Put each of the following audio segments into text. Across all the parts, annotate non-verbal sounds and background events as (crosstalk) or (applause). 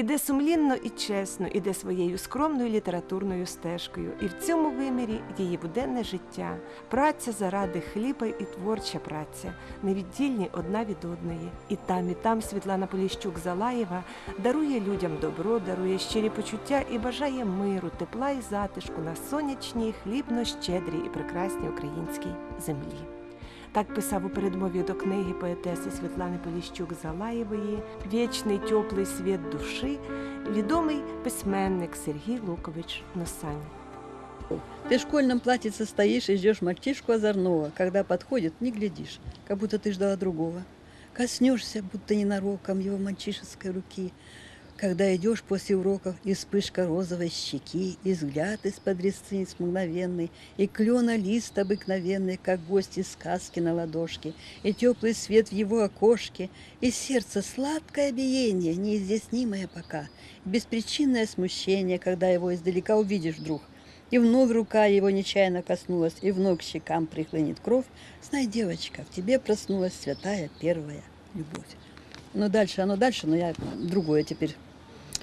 Іде сумлінно і чесно, іде своєю скромною літературною стежкою, і в цьому вимірі її буденне життя, праця заради хліба і творча праця, невіддільні одна від одної. І там, і там Світлана Поліщук Залаєва дарує людям добро, дарує щирі почуття і бажає миру, тепла і затишку на сонячній, хлібно-щедрій і прекрасній українській землі. Так писав у передмові до книги поетеси Світлани Поліщук Залаєвої Вічний теплий світ душі, відомий письменник Сергій Лукович Носань. Ты в школьном платьице стоишь и ждешь мальчишку озорного. Когда подходит, не глядишь, как будто ты ждала другого. Коснешься, будто ненароком его мальчишеской руки. Когда идешь после уроков, и вспышка розовой щеки, и взгляд из-под ресниц мгновенный, и клена лист обыкновенный, как гость из сказки на ладошке, и теплый свет в его окошке, и сердце сладкое биение, неизъяснимое пока, и беспричинное смущение, когда его издалека увидишь вдруг. И вновь рука его нечаянно коснулась, и вновь к щекам прихлынет кровь. Знай, девочка, в тебе проснулась святая первая любовь. Ну дальше, оно дальше, но я другое теперь.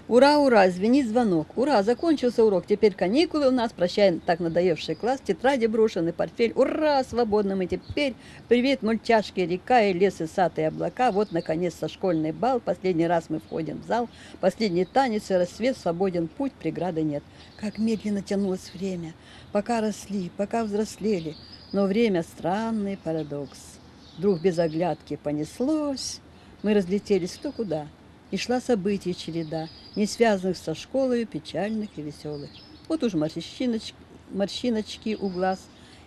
Ура, ура, звенит звонок. Ура, закончился урок. Теперь каникулы у нас. Прощай, так надоевший класс. Тетради брошены, портфель. Ура, свободно мы теперь. Привет, мультяшки, река и лес, и сад, и облака. Вот, наконец-то, школьный бал. Последний раз мы входим в зал. Последний танец и рассвет. Свободен путь, преграды нет. Как медленно тянулось время. Пока росли, пока взрослели. Но время – странный парадокс. Вдруг без оглядки понеслось. Мы разлетелись кто куда. И шла событий череда, не связанных со школой, печальных и веселых. Вот уж морщиночки, морщиночки у глаз,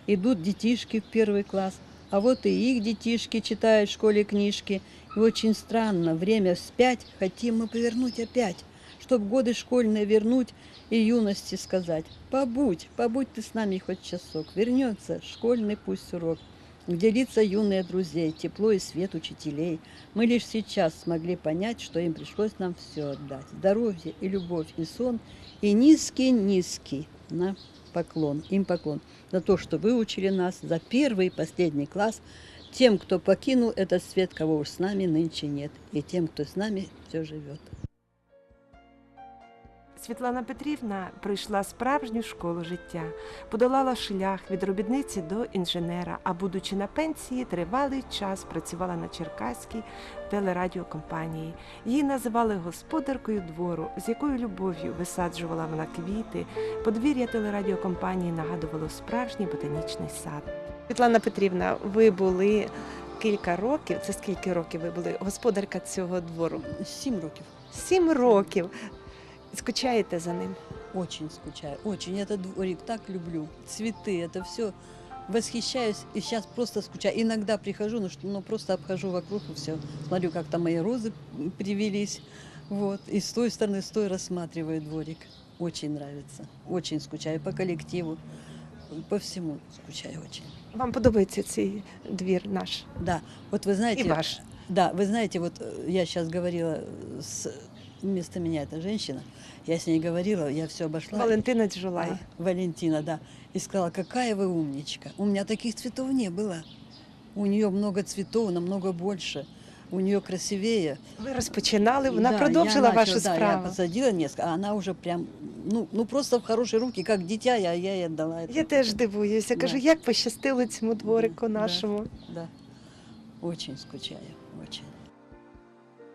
идут детишки в первый класс, а вот и их детишки читают в школе книжки. И очень странно, время вспять хотим мы повернуть опять, чтоб годы школьные вернуть и юности сказать. Побудь, побудь ты с нами хоть часок, вернется школьный пусть урок, где лица юные друзей, тепло и свет учителей. Мы лишь сейчас смогли понять, что им пришлось нам все отдать. Здоровье и любовь, и сон, и низкий-низкий на поклон, им поклон за то, что выучили нас за первый и последний класс, тем, кто покинул этот свет, кого уж с нами нынче нет, и тем, кто с нами все живет. Світлана Петрівна пройшла справжню школу життя, подолала шлях від робітниці до інженера, а будучи на пенсії, тривалий час працювала на Черкаській телерадіокомпанії. Її називали господаркою двору, з якою любов'ю висаджувала вона квіти. Подвір'я телерадіокомпанії нагадувало справжній ботанічний сад. Світлана Петрівна, ви були кілька років. Це скільки років ви були господарка цього двору? Сім років. Сім років. Скучаєте за ним? Очень скучаю, очень. Я этот дворик так люблю. Цветы, это все. Восхищаюсь и сейчас просто скучаю. Иногда прихожу, ну, что, ну просто обхожу вокруг и все. Смотрю, как там мои розы привелись. Вот. И с той стороны, с той рассматриваю дворик. Очень нравится. Очень скучаю по коллективу. По всему скучаю очень. Вам подобається цей двір наш Да, вот вы знаете... і ваш? Да, вы знаете, вот э, я сейчас говорила с... Вместо меня эта женщина, я с ней говорила, я все обошла. Валентина Джулай. А, Валентина, да. И сказала, какая вы умничка. У меня таких цветов не было. У нее много цветов, намного больше. У нее красивее. Ви розпочинали, вона Да, продовжила я вашу начала, да, справу. я посадила несколько, а она уже прям, ну, ну просто в хорошие руки, как дитя, я, я ей отдала это. Я теж дивуюся. Кажу, Да. як пощастило цьому дворику Да. нашому. Да. Очень скучаю, очень.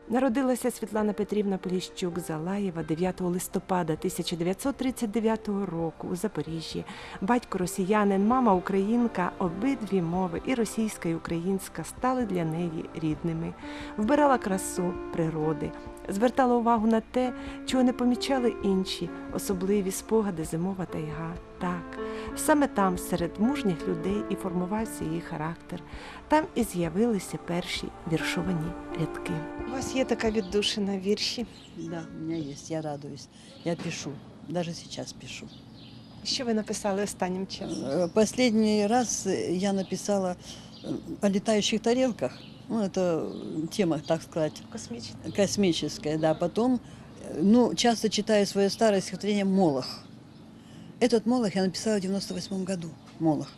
Народилася Світлана Петрівна Поліщук Залаєва 9 листопада 1939 року у Запоріжжі. Батько росіянин, мама українка, обидві мови, і російська, і українська, стали для неї рідними. Вбирала красу природи, звертала увагу на те, чого не помічали інші, особливі спогади зимова тайга. Так, саме там, серед мужніх людей, і формувався її характер. Там і з'явилися перші віршовані рядки. У вас є така віддушина вірші. Да, у меня есть, я радуюсь. Я пишу, даже сейчас пишу. Що ви написали останнім часом? Э, Последний раз э, я написала э, о летающих тарелках. Ну, это тема, так сказать, Космічне. космическая, да. Потом, э, ну, часто читаю свое старое стихотворение «Молох». Этот «Молох» я написала в 98 году, «Молох».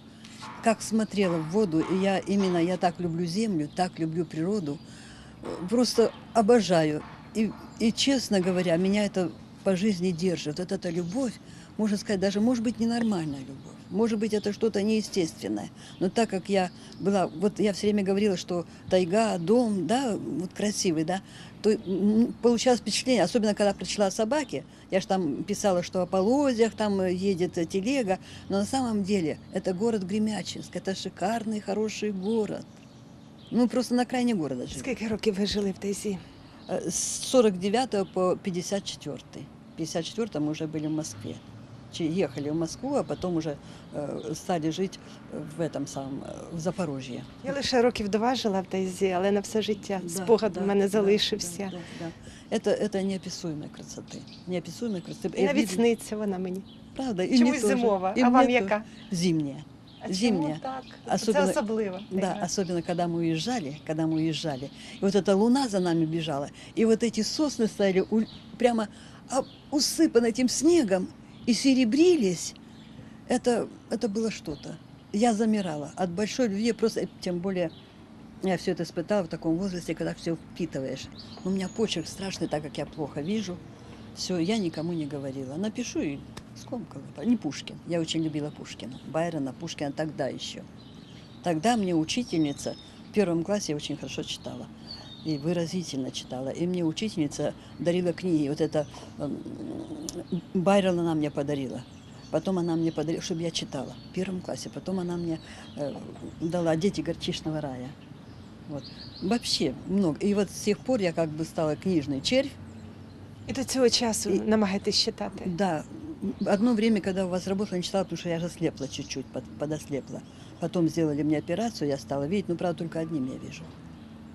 Как смотрела в воду, и я именно, я так люблю землю, так люблю природу, э, просто обожаю. и, и, честно говоря, меня это по жизни держит. Вот эта любовь, можно сказать, даже, может быть, ненормальная любовь. Может быть, это что-то неестественное. Но так как я была, вот я все время говорила, что тайга, дом, да, вот красивый, да, то м, получалось впечатление, особенно когда прочла о собаке, я же там писала, что о полозьях там едет телега, но на самом деле это город Гремячинск, это шикарный, хороший город. Ну, просто на крайне города живем. Скільки років ви жили в Тайзі? Э, С 49 по 54. В 54 мы уже были в Москве. Че- Ехали в Москву, а потом уже э, стали жить в этом самом, э, в Запорожье. Я лише років два жила в Тайзі, але на все життя Да, спогад да, у мене да, залишився. да, да, да. Это, это неописуемой красоты. Неописуемой красоты. І Я навіть видела- сниться вона мені. Правда, и мне Чомусь тоже. зимова. И А мне вам то- яка? Зимняя. А Зимня. чому так? Особливо- Це особливо. Да, особенно когда мы уезжали, когда мы уезжали, и вот эта луна за нами бежала, и вот эти сосны стояли у- прямо а, усыпаны этим снегом и серебрились, это, это было что-то. Я замирала от большой любви, просто тем более я все это испытала в таком возрасте, когда все впитываешь. У меня почерк страшный, так как я плохо вижу. Все, я никому не говорила. Напишу и скомкала. Не Пушкин. Я очень любила Пушкина. Байрона, Пушкина тогда еще. Тогда мне учительница, в первом классе очень хорошо читала И выразительно читала. И мне учительница дарила книги. Вот это эм, Байрона она мне подарила. Потом она мне подарила, чтобы я читала в первом классе. Потом она мне э, дала «Дети горчичного рая». Вот. Вообще много. И вот с тех пор я как бы стала книжный червь. І до цього часу І- намагаєтесь читати. Да, одно время, когда у вас работала, не читала, потому что я же слепла чуть-чуть, под- подослепла. Потом сделали мне операцию, я стала видеть, ну, правда, только одним я вижу.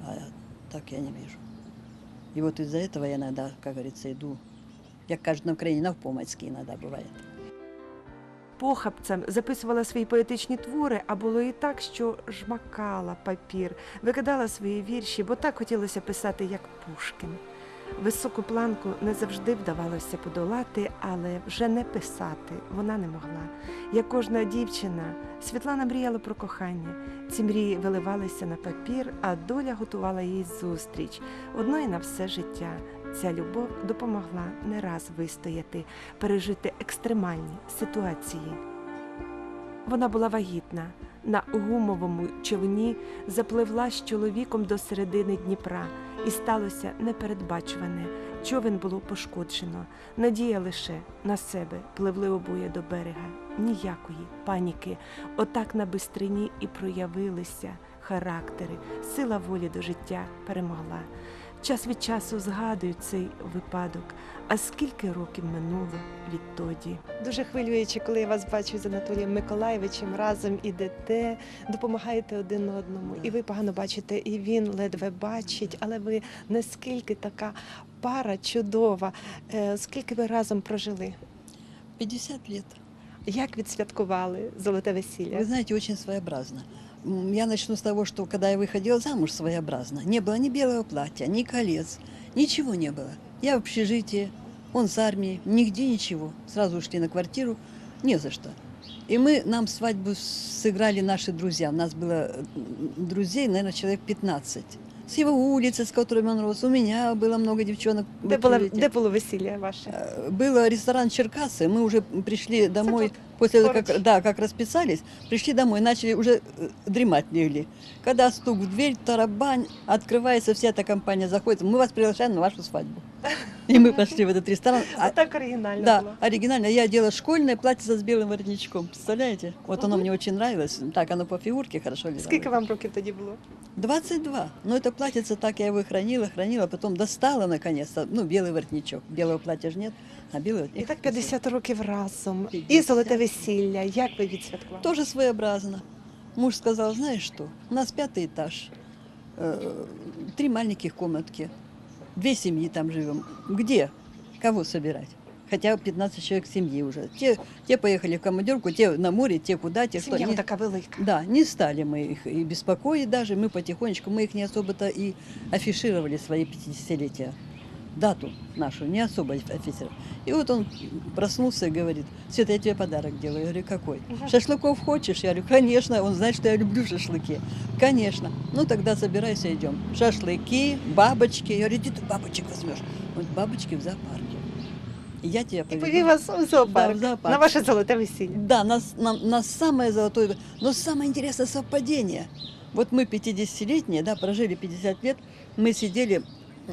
А так я не вижу. И вот из-за этого я иногда, как говорится, иду, як кажуть на Україні, навпомацьки иногда бывает. Похабцем записувала свої поетичні твори, а було і так, що жмакала папір, викидала свої вірші, бо так хотілося писати, як Пушкін. Високу планку не завжди вдавалося подолати, але вже не писати вона не могла. Як кожна дівчина, Світлана мріяла про кохання. Ці мрії виливалися на папір, а доля готувала їй зустріч одної на все життя. Ця любов допомогла не раз вистояти, пережити екстремальні ситуації. Вона була вагітна. На гумовому човні запливла з чоловіком до середини Дніпра, і сталося непередбачуване. Човен було пошкоджено. Надія лише на себе пливли обоє до берега. Ніякої паніки. Отак на бистрині і проявилися характери. Сила волі до життя перемогла. Час від часу згадую цей випадок. А скільки років минуло відтоді? Дуже хвилююче, коли я вас бачу з Анатолієм Миколаєвичем, разом ідете, допомагаєте один одному, і ви погано бачите, і він ледве бачить, але ви наскільки така пара чудова. Е, Скільки ви разом прожили? 50 лет. Як відсвяткували золоте весілля? Вы знаете, очень своеобразно. Я начну с того, что когда я выходила замуж своеобразно, не было ни белого платья, ни колец, ничего не было. Я в общежитии, он с армии, нигде ничего. Сразу ушли на квартиру, не за что. И мы, нам свадьбу сыграли наши друзья. У нас было друзей, наверное, человек 15. С его улицы, с которыми он рос. У меня было много девчонок. Де, общежитии. де було весілля ваше? Э, Был ресторан Черкасы, мы уже пришли домой, тут, после того, поруч. как, да, как расписались, пришли домой, начали уже э, дремать легли. Когда стук в дверь, тарабань, открывается, вся эта компания заходит, мы вас приглашаем на вашу свадьбу. И мы пошли в этот ресторан. (laughs) А- так оригінально да, було. оригинально. Я одела школьное платье с белым воротничком. Представляете? Вот оно Мгм. мне очень нравилось. Так, оно по фигурке хорошо лежало. Скільки вам років тоді було? 22. Но это платьице так я его хранила, хранила, потом достала наконец-то. Ну, белый воротничок. Белого платья же нет, а белый І воротничок. так 50 років разом. І 50. золоте весілля. Як ви відсвяткували? Тоже своеобразно. Муж сказал, знаешь что, у нас пятый этаж, э, три маленьких комнатки, две семьи там живем. Где? Кого собирать? Хотя 15 человек семьи уже. Те, те поехали в командировку, те на море, те куда, те что. Сім'я Не- така велика. Да, не стали мы их и беспокоить даже. Мы потихонечку, мы их не особо-то и афишировали свои 50-летия. дату нашу, не особо офицер. И вот он проснулся и говорит, Света, я тебе подарок делаю. Я говорю, какой? Мгм. Шашлыков хочешь? Я говорю, конечно. Он знает, что я люблю шашлыки. Конечно. Ну, тогда собирайся, идем. Шашлыки, бабочки. Я говорю, где ты бабочек возьмешь? Он говорит, бабочки в зоопарке. И я тебя І поведу. повів вас у зоопарк, Да, в зоопарк. на ваше золоте весілля. Да, нас, на, на самое золотое, но самое интересное совпадение. Вот мы 50-летние, да, прожили 50 лет, мы сидели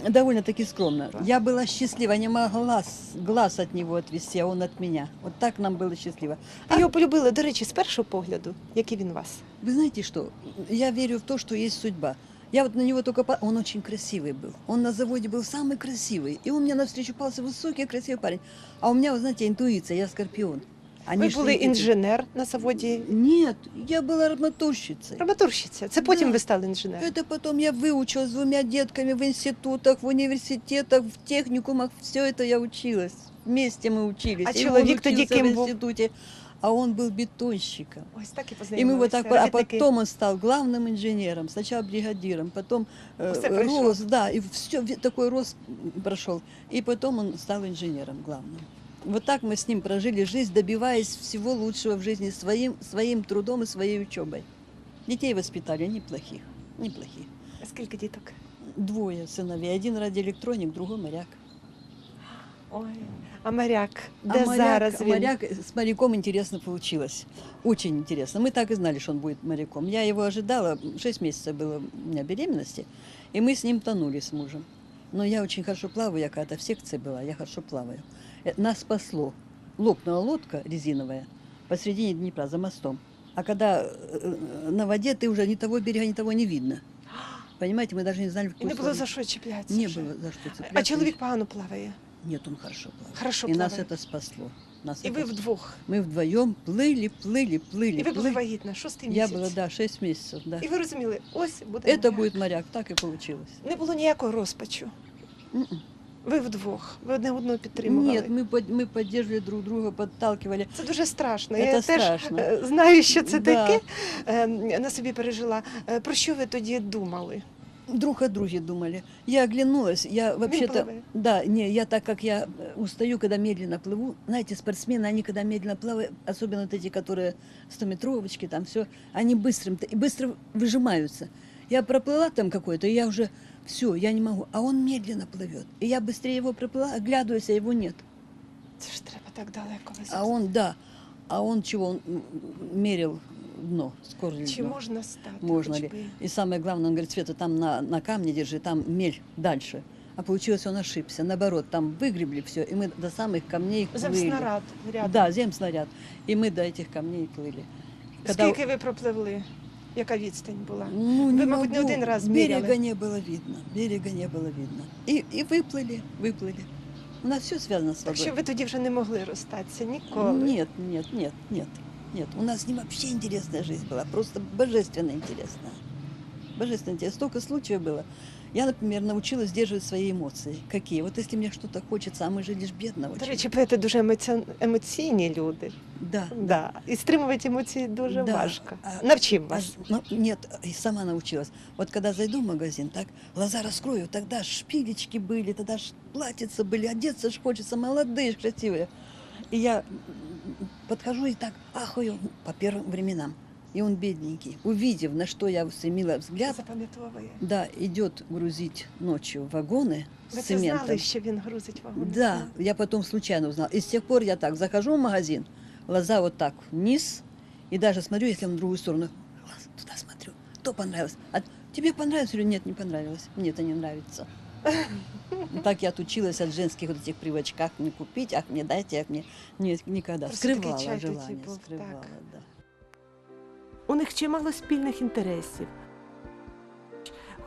довольно-таки скромно. Да. Я была счастлива, не могла с- глаз от него отвести, а он от меня. Вот так нам было счастливо. Ви його полюбили, до речі, з першого погляду, як і він вас. Вы знаете что? Я верю в то, что есть судьба. Я вот на него только... по- Он очень красивый был. Он на заводе был самый красивый. И он мне навстречу пался высокий, красивый парень. А у меня, вы знаете, интуиция, я скорпион. Они Ви шли були эти- інженер на заводі. Нет, я была арматурщицей. Драматурщиця. Це потім Да. ви стали інженером. Это потом я выучилась с двумя детками в институтах, в университетах, в техникумах. Все это я училась. Вместе мы учились. А И он человек-то учился диким в был? институте, а он был бетонщиком. Ось так і И мы познайомилися. вот так, а робітники. потом он стал главным инженером, сначала бригадиром, потом э, Все пройшов. рос, да, и все такой рост прошел. И потом он стал инженером главным. Вот так мы с ним прожили жизнь, добиваясь всего лучшего в жизни своим, своим трудом и своей учебой. Детей воспитали неплохих, неплохих. А Скільки діток? Двое сыновей. Один радиоэлектроник, другой моряк. Ой. А моряк, А де моряк, зараз він? моряк с моряком интересно получилось. Очень интересно. Мы так и знали, что он будет моряком. Я его ожидала. Шесть месяцев было у меня беременности. И мы с ним тонули с мужем. Но я очень хорошо плаваю. Я когда-то в секции была. Я хорошо плаваю. Э, Нас спасло. Лопнула лодка резиновая посредине Днепра за мостом. А когда э, на воде ты уже ни того берега, ни того не видно. Понимаете, мы даже не знали, в І какую не було за сторону. що чіплятися. Не вже. было за что цепляться. А чоловік погано плаває. Нет, он хорошо плавает. Хорошо и нас плаває. это спасло. Нас І это ви вдвох. Мы вдвоем плыли, плыли, плыли. І ви були плыли. вагітна, шостий Я місяць. была, да, 6 месяцев, да. І ви розуміли, ось буде Это моряк. будет моряк, так и получилось. Не було ніякого розпачу. М-м. Ви вдвох. Ви одне одного підтримували. Нет, мы, под- мы поддерживали друг друга, подталкивали. Це дуже страшно. Це Я теж страшно. е, знаю, що це Да. таке. Е, На собі пережила. Е, Про що ви тоді думали? Друг о друге думали. Я оглянулась, я вообще-то... плавает. Да, не, я так как я э, устаю, когда медленно плыву. Знаете, спортсмены, они когда медленно плавают, особенно вот эти, которые 100-метровочки, там все, они быстрым, и быстро выжимаются. Я проплыла там какой-то, и я уже, все, я не могу. А он медленно плывет. И я быстрее его проплыла, оглядываюсь, а его нет. Це ж треба так далеко. А он, да, а он чего, он мерил дно, скорость Чи дна. можна стати? Можно хоч ли? би? И самое главное, он говорит, Света, там на, на камне держи, там мель дальше. А получилось, он ошибся. Наоборот, там выгребли все, и мы до самых камней плыли. Земснарад рядом. Да, земснаряд. И мы до этих камней плыли. Когда- Скільки ви пропливли? Яка відстань була? Ну, не Вы, мабуть, не могу. один раз Берега меряли. не было видно. Берега не было видно. И, и выплыли, выплыли. У нас все связано с Так водой. що ви тоді вже не могли розстатися ніколи. Нет, нет, нет, нет, нет. У нас с ним вообще интересная жизнь была, просто божественно интересная. Божественно интересная. Столько случаев было. Я, например, научилась сдерживать свои эмоции. Какие? Вот если мне что-то хочется, а мы же лишь бедно До очень. речі, поети дуже емоці... емоційні люди. Да. Да. І стримувати емоції дуже Да. важко. А- Навчим А, вас. ну, нет, и сама научилась. Вот когда зайду в магазин, так, глаза раскрою, тогда шпилечки были, тогда ж платьица были, одеться ж хочется, молодые, ж красивые. И я м, подхожу и так ахаю по первым временам. И он бедненький, увидев, на что я устремила взгляд, Запам'ятовує. да, идет грузить ночью вагоны Ви с це цементом. знали, що він грузить вагони? Да, я потом случайно узнала. И с тех пор я так захожу в магазин, глаза вот так вниз, и даже смотрю, если он в другую сторону, глаз туда смотрю, то понравилось. А тебе понравилось или нет, не понравилось? Мне это не нравится. Ну, Так я отучилась от женских вот этих привычек, как мне купить, ах, мне дайте, ах, мне... Нет, никогда. Просто такий Скрывала чай тоді желание, був, скрывала, так. да. У них чимало спільних інтересів.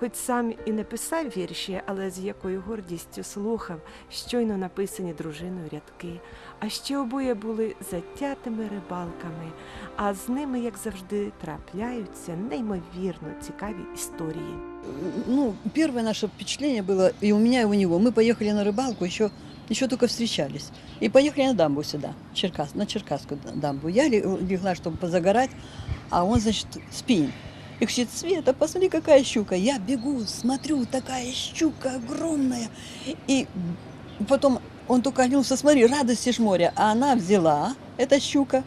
Хоч сам і не писав вірші, але з якою гордістю слухав щойно написані дружиною рядки. А ще обоє були затятими рибалками, а з ними, як завжди, трапляються неймовірно цікаві історії. Ну, первое наше впечатление было и у меня, и у него. Мы поехали на рыбалку, еще, еще только встречались. И поехали на дамбу сюда, Черкас, на Черкасскую дамбу. Я ле- легла, чтобы позагорать, а он, значит, спиннинг. И кричит, Света, посмотри, какая щука. Я бегу, смотрю, такая щука огромная. И потом он только оглянулся, смотри, радости ж моря. А она взяла, эта щука,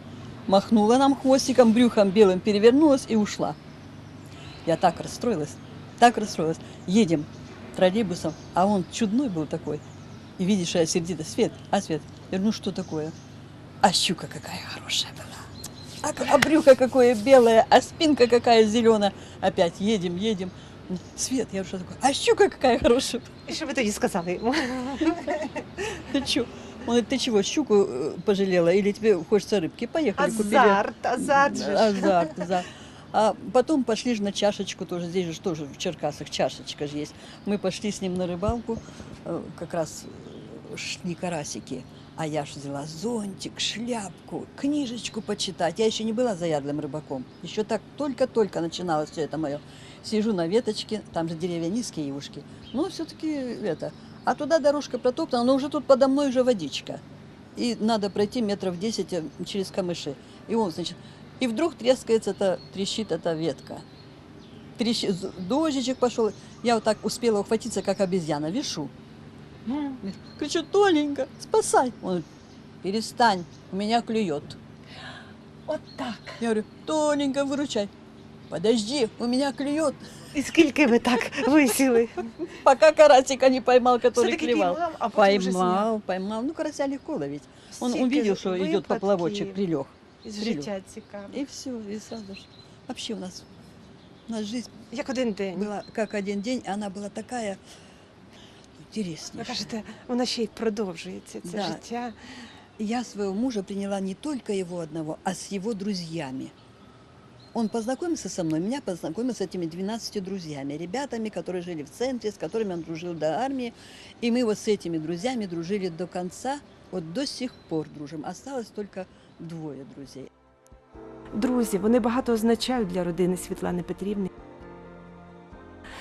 махнула нам хвостиком, брюхом белым перевернулась и ушла. Я так расстроилась, так расстроилась. Едем троллейбусом, а он чудной был такой. И видишь, я сердито, Свет, а Свет, я говорю, ну что такое? А щука какая хорошая была. А, а брюхо какое белое, а спинка какая зеленая. Опять едем, едем. Свет, я говорю, что такое? А щука какая хорошая. І що ви тоді сказали йому? Ты чё? Он говорит, ты чего, щуку э, пожалела или тебе хочется рыбки? Поехали, купили. Азарт, азарт же. Азарт, азарт. А потом пошли же на чашечку тоже, здесь же тоже в Черкасах чашечка же есть. Мы пошли с ним на рыбалку, э, как раз шли карасики. А я ж взяла зонтик, шляпку, книжечку почитать. Я еще не была заядлым рыбаком. Еще так только-только начиналось все это мое. Сижу на веточке, там же деревья низкие ушки. Ну, все-таки это. А туда дорожка протоптана, но уже тут подо мной уже водичка. И надо пройти метров 10 э, через камыши. И он, значит, и вдруг трескается, это, трещит эта ветка. Трещит, дождичек пошел. Я вот так успела ухватиться, как обезьяна, вешу. М. Кричу, Толенька, спасай. Он говорит, перестань, у меня клюет. От так. Я говорю, Толенька, выручай. Подожди, у меня клюет. І скільки ви так висіли? Пока карасика не поймал, который Все-таки клевал. піймав, а потім вже зняв. Поймал, поймал. Ну, карася легко ловить. Он Стільки увидел, что идет випадків поплавочек, прилег. Із прилюб. життя цікаво. И все, и сразу же. Вообще у нас, у нас жизнь Як один день. была как один день, и она была такая Ви интереснейшая. кажете, вона ще й продовжується, це Да. життя. Я своего мужа приняла не только его одного, а с его друзьями. Он познакомился со мной, меня познакомил с этими 12 друзьями, ребятами, которые жили в центре, с которыми он дружил до армии. И мы вот с этими друзьями дружили до конца, вот до сих пор дружим. Осталось только двое друзей. Друзі, вони багато означають для родини Світлани Петрівни.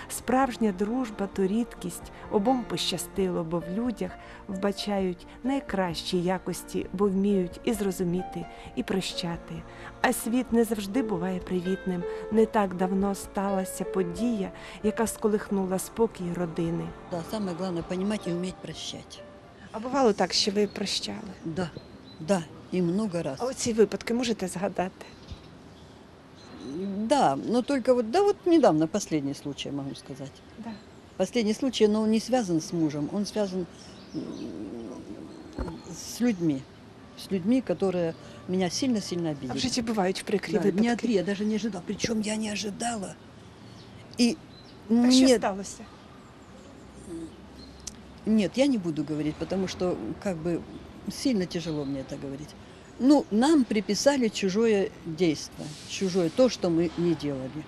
Справжня дружба то рідкість, обом пощастило, бо в людях вбачають найкращі якості, бо вміють і зрозуміти, і прощати. А світ не завжди буває привітним. Не так давно сталася подія, яка сколихнула спокій родини. Да, самое главное понимать и уметь прощать. А бувало так, що ви прощали. Да, да, и много раз. А оці випадки можете згадати? Да, но только вот, да вот недавно последний случай, могу сказать. Да. Последний случай, но он не связан с мужем, он связан с людьми. С людьми, которые меня сильно-сильно А обидели. в житті бувають прикрі Да, не одни, я даже не ожидала. Причем я не ожидала. И А що нет, сталося? нет, я не буду говорить, потому что как бы сильно тяжело мне это говорить. Ну, нам приписали чужое действие, чужое, то, что мы не делали.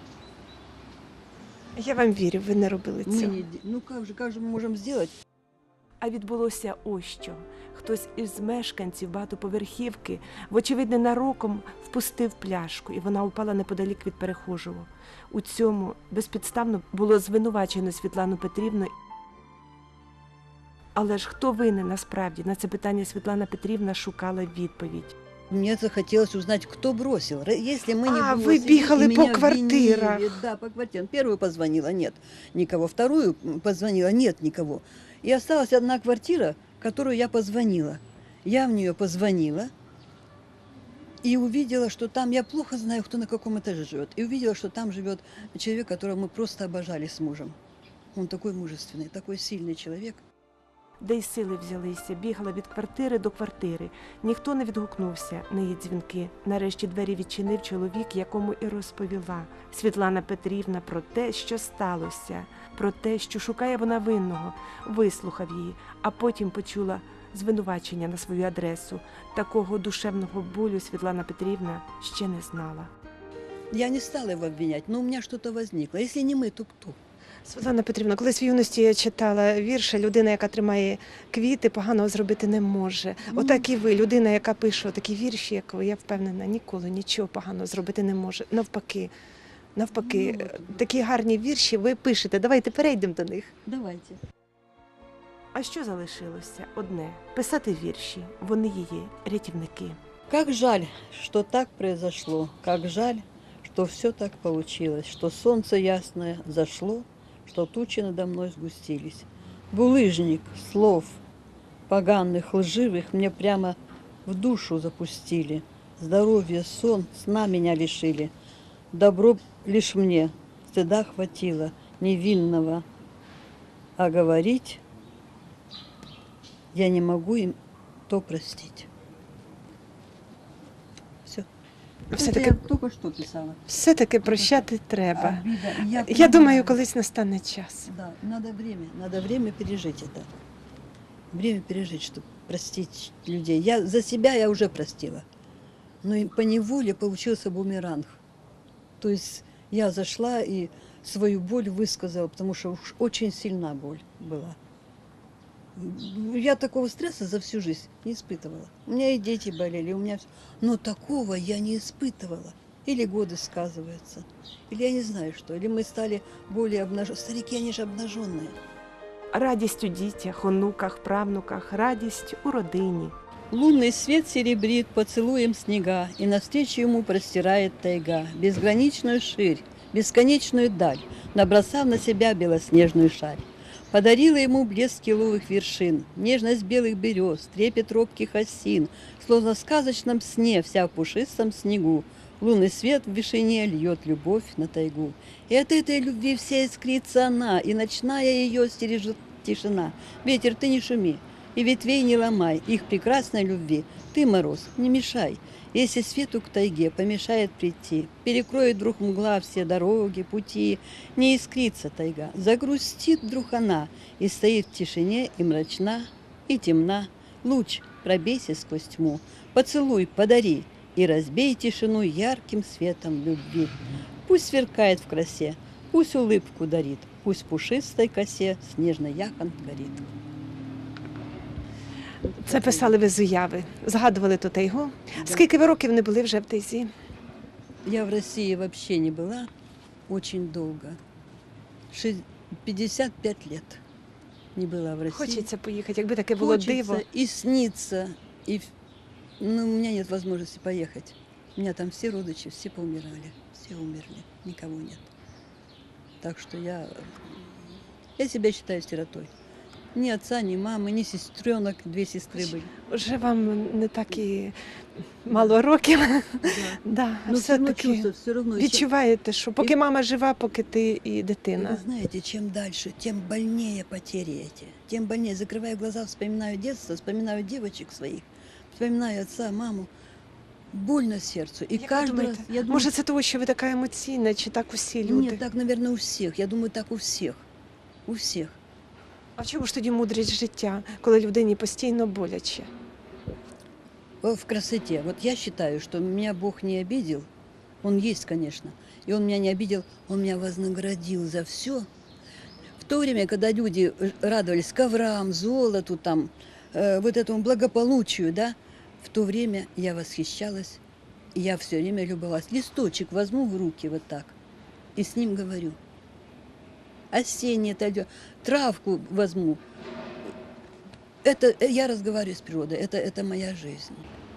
Я вам вірю, ви не робили Мы цього. не, де- ну как же, как же мы можем сделать? А відбулося ось що. Хтось із мешканців багатоповерхівки, вочевидь, ненароком впустив пляшку, і вона упала неподалік від перехожого. У цьому безпідставно було звинувачено Світлану Петрівну. Але ж хто винен насправді? На це питання Світлана Петрівна шукала відповідь. Мне захотелось узнать, кто бросил. Р- Если мы не А, вы бросили, бегали и по меня квартирах. обвинили, Да, по квартирам. Первую позвонила, нет никого. Вторую м, позвонила, нет никого. И осталась одна квартира, которую я позвонила. Я в нее позвонила и увидела, что там, я плохо знаю, кто на каком этаже живет, и увидела, что там живет человек, которого мы просто обожали с мужем. Он такой мужественный, такой сильный человек. Де й сили взялися, бігала від квартири до квартири. Ніхто не відгукнувся на її дзвінки. Нарешті двері відчинив чоловік, якому і розповіла Світлана Петрівна про те, що сталося, про те, що шукає вона винного, вислухав її, а потім почула звинувачення на свою адресу. Такого душевного болю Світлана Петрівна ще не знала. Я не стала его обвинять, но у меня что-то возникло. Если не мы, то кто? Світлана Петрівна, колись в юності я читала вірша людина, яка тримає квіти, поганого зробити не може. Ну. Отак і ви, людина, яка пише такі вірші, як ви, я впевнена, ніколи нічого поганого зробити не може. Навпаки, навпаки, Ну, такі гарні вірші ви пишете. Давайте перейдемо до них. Давайте. А що залишилося? Одне писати вірші. Вони її рятівники. Как жаль, что так произошло. Как жаль, что все так получилось, что солнце ясное зашло, что тучи надо мной сгустились. Булыжник слов поганых, лживых мне прямо в душу запустили. Здоровье, сон, сна меня лишили. Добро лишь мне, стыда хватило невинного. А говорить я не могу им то простить. Все-таки, я только что писала. все-таки прощати треба. Обида. Я, Я понимаю. думаю, колись настане час. Да, надо время, надо время пережить это. Время пережить, чтобы простить людей. Я за себя я уже простила. Но и по неволе получился бумеранг. То есть я зашла и свою боль высказала, потому что уж очень сильна боль была. Я такого стресса за всю жизнь не испытывала. У меня и дети болели, у меня всё. Но такого я не испытывала. Или годы сказываются, или я не знаю что, или мы стали более обнаженные. Старики, они же обнаженные. Радість у дітях, онуках, правнуках, радість у родині. Лунный свет серебрит поцелуем снега, И навстречу ему простирает тайга Безграничную ширь, бесконечную даль, Набросав на себя белоснежную шарь. Подарила ему блеск еловых вершин, Нежность белых берез, трепет робких осин, Словно в сказочном сне, вся в пушистом снегу, Лунный свет в вишине льет любовь на тайгу. И от этой любви вся искрится она, И ночная ее стережет тишина. Ветер, ты не шуми, и ветвей не ломай, их прекрасной любви. Ты, мороз, не мешай. Если свету к тайге помешает прийти, перекроет вдруг мгла все дороги, пути, не искрится тайга, загрустит вдруг она, и стоит в тишине и мрачна, и темна. Луч, пробейся сквозь тьму, поцелуй, подари, и разбей тишину ярким светом любви. Пусть сверкает в красе, пусть улыбку дарит, пусть пушистой косе снежный яхан горит. Це писали ви з уяви, згадували. Да. Скільки ви років не були вже в тайзі? Я в России вообще не очень долго. Ши- 55 лет не была в России. Хочеться поїхати, якби таке було Хочется диво. и снится. И... в- Ну, у меня нет возможности поехать. У меня там все родичи, все поумирали. Все умерли. Никого нет. Так что я... Я себя считаю сиротой. Ни отца, ни мамы, ни сестренок, две сестры были. Вже вам не так і мало років. Да, Но все равно все-таки чувство, все равно. еще- відчуваєте, що поки мама жива, поки ти і И дитина. Вы знаете, чем дальше, тем больнее потери эти. Тем больнее. Закрывая глаза, вспоминаю детство, вспоминаю девочек своих, вспоминаю отца, маму. Больно сердцу. И Як ви каждый раз... думаєте, Я думаю, Може, це тому, що ви така емоційна, чи так усі люди? Нет, так, наверное, у всех. Я думаю, так у всех. У всех. А чому ж тоді мудрість життя, коли людині постійно боляче? Э, В красоте. Вот я считаю, что меня Бог не обидел. Он есть, конечно. И Он меня не обидел, Он меня вознаградил за все. В то время, когда люди э, радовались коврам, золоту, там, э, вот этому благополучию, да, в то время я восхищалась, и я все время любовалась. Листочек возьму в руки вот так и с ним говорю. Осеннее это идёт. травку возьму. Это я разговариваю с природой, это, это моя жизнь.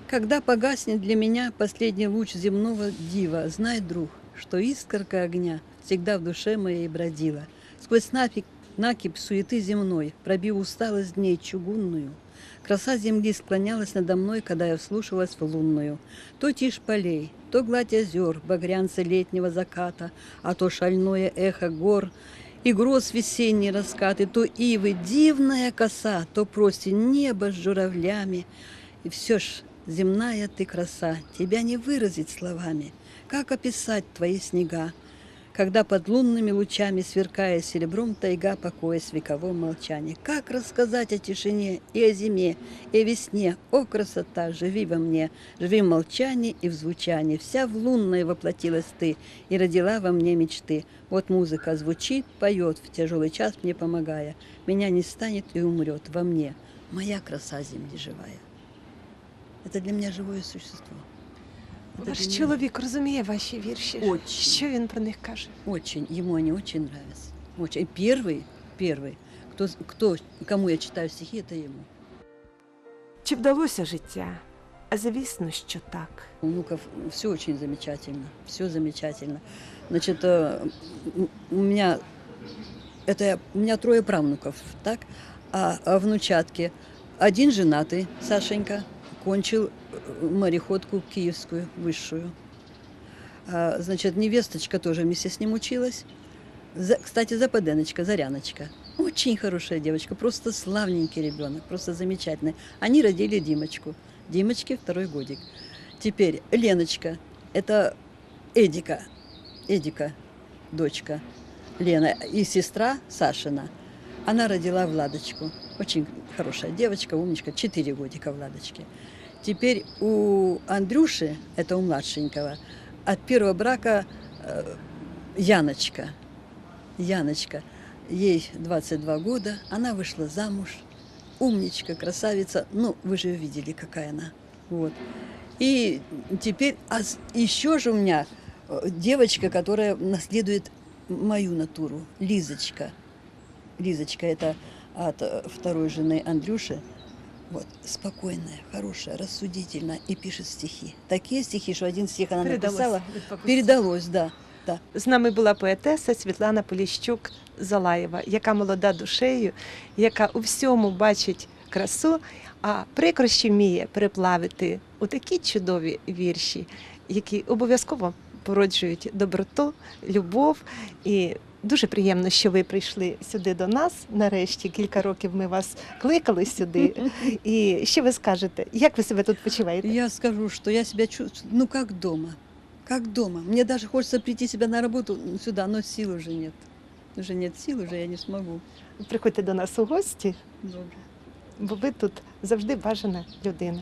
Когда погаснет для меня последний луч земного дива, знай, друг, что искорка огня всегда в душе моей бродила. Сквозь нафиг, накипь суеты земной, пробив усталость дней чугунную, краса земли склонялась надо мной, когда я вслушалась в лунную. То тишь полей, то гладь озер, багрянцы летнего заката, а то шальное эхо гор, и гроз весенний раскаты, то ивы дивная коса, то простень небо с журавлями. И все ж земная ты краса, тебя не выразить словами. Как описать твои снега, когда под лунными лучами, сверкая серебром, тайга покоясь в вековом молчании? Как рассказать о тишине и о зиме, и о весне? О, красота, живи во мне, живи в молчании и в звучании. Вся в лунной воплотилась ты и родила во мне мечты. Вот музыка звучит, поет в тяжелый час мне помогая. Меня не станет и умрет во мне. Моя краса земли живая. Это для меня живое существо. Это Ваш для меня чоловік розуміє ваші вірші. Очень. Що він про них каже? Очень, ему они очень нравятся. Очень. И первый, первый, кто, кто, кому я читаю стихи, это ему. Чи вдалося життя? А звісно, що так. У внуков все очень замечательно, все замечательно. Значит, э, м- у меня это я- у меня трое правнуков, так? А, а внучатки один женатый, Сашенька, кончил э, мореходку киевскую высшую. А, значит, невесточка тоже вместе с ним училась. За- кстати, Западеночка, Заряночка. Очень хорошая девочка, просто славненький ребенок, просто замечательный. Они родили Димочку. Димочке второй годик. Теперь Леночка, это Эдика, Эдика, дочка Лена и сестра Сашина. Она родила Владочку. Очень хорошая девочка, умничка, 4 годика Владочки. Теперь у Андрюши, это у младшенького, от первого брака э, Яночка. Яночка. Ей 22 года, она вышла замуж. Умничка, красавица. Ну, вы же видели, какая она. Вот. И теперь, а еще же у меня э, девочка, которая наследует мою натуру, Лизочка. Лизочка это от э, второй жены Андрюши. Вот, спокойная, хорошая, рассудительная и пишет стихи. Такие стихи, что один стих она написала. від бабусі. Передалось, да. З нами була поетеса Світлана Поліщук Залаєва, яка молода душею, яка у всьому бачить красу, а прикрощі вміє переплавити у такі чудові вірші, які обов'язково породжують доброту, любов. І дуже приємно, що ви прийшли сюди до нас. Нарешті кілька років ми вас кликали сюди. (laughs) І що ви скажете? Як ви себе тут почуваєте? Я скажу, что я себя чувствую, ну как дома, как дома. Мне даже хочется прийти себя на работу м, сюда, но сил уже нет. Уже нет сил, уже я не смогу. Приходьте до нас у гості, Добре. бо ви тут завжди бажана людина.